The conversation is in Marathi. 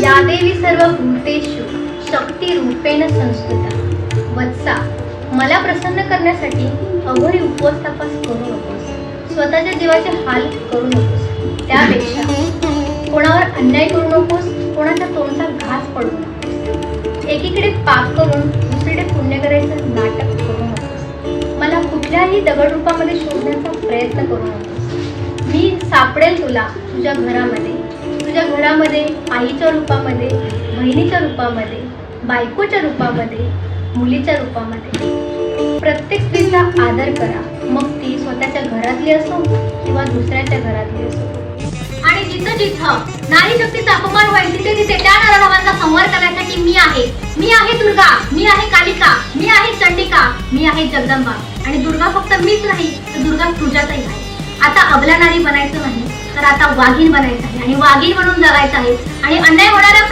या देवी सर्व भूतेषु शक्ती रूपेण संस्कृता। वत्सा मला प्रसन्न करण्यासाठी अघोरी उपवास तपास करू नकोस स्वतःच्या जीवाचे हाल करू नकोस त्यापेक्षा कोणावर अन्याय करू नकोस कोणाच्या तोंडचा घास पडू नकोस एकीकडे पाप करून दुसरीकडे पुण्य करायचं नाटक करू नकोस मला कुठल्याही दगडरूपामध्ये शोधण्याचा प्रयत्न करू नकोस मी सापडेल तुला तुझ्या घरामध्ये तुझ्या घरामध्ये आईच्या रूपामध्ये बहिणीच्या रूपामध्ये बायकोच्या रूपामध्ये मुलीच्या रूपामध्ये. प्रत्येक स्त्रीचा आदर करा. मग ती स्वतःच्या घरातली असो किंवा दुसऱ्याच्या घरातली असो. आणि जिथं जिथं नारी शक्तीचा अपमान होईल तिथे तिथे त्या नरभावांचा संहार करण्यासाठी मी आहे. मी आहे दुर्गा मी आहे कालिका मी आहे चंडिका मी आहे जगदंबा. आणि दुर्गा फक्त मीच नाही तर दुर्गा तुझ्यातही आहे. आता अबला नारी बनायचं नाही तर आता वाघीण बनायचं आहे आणि वाघीण म्हणून जगायचं आहे. आणि अन्याय होणाऱ्या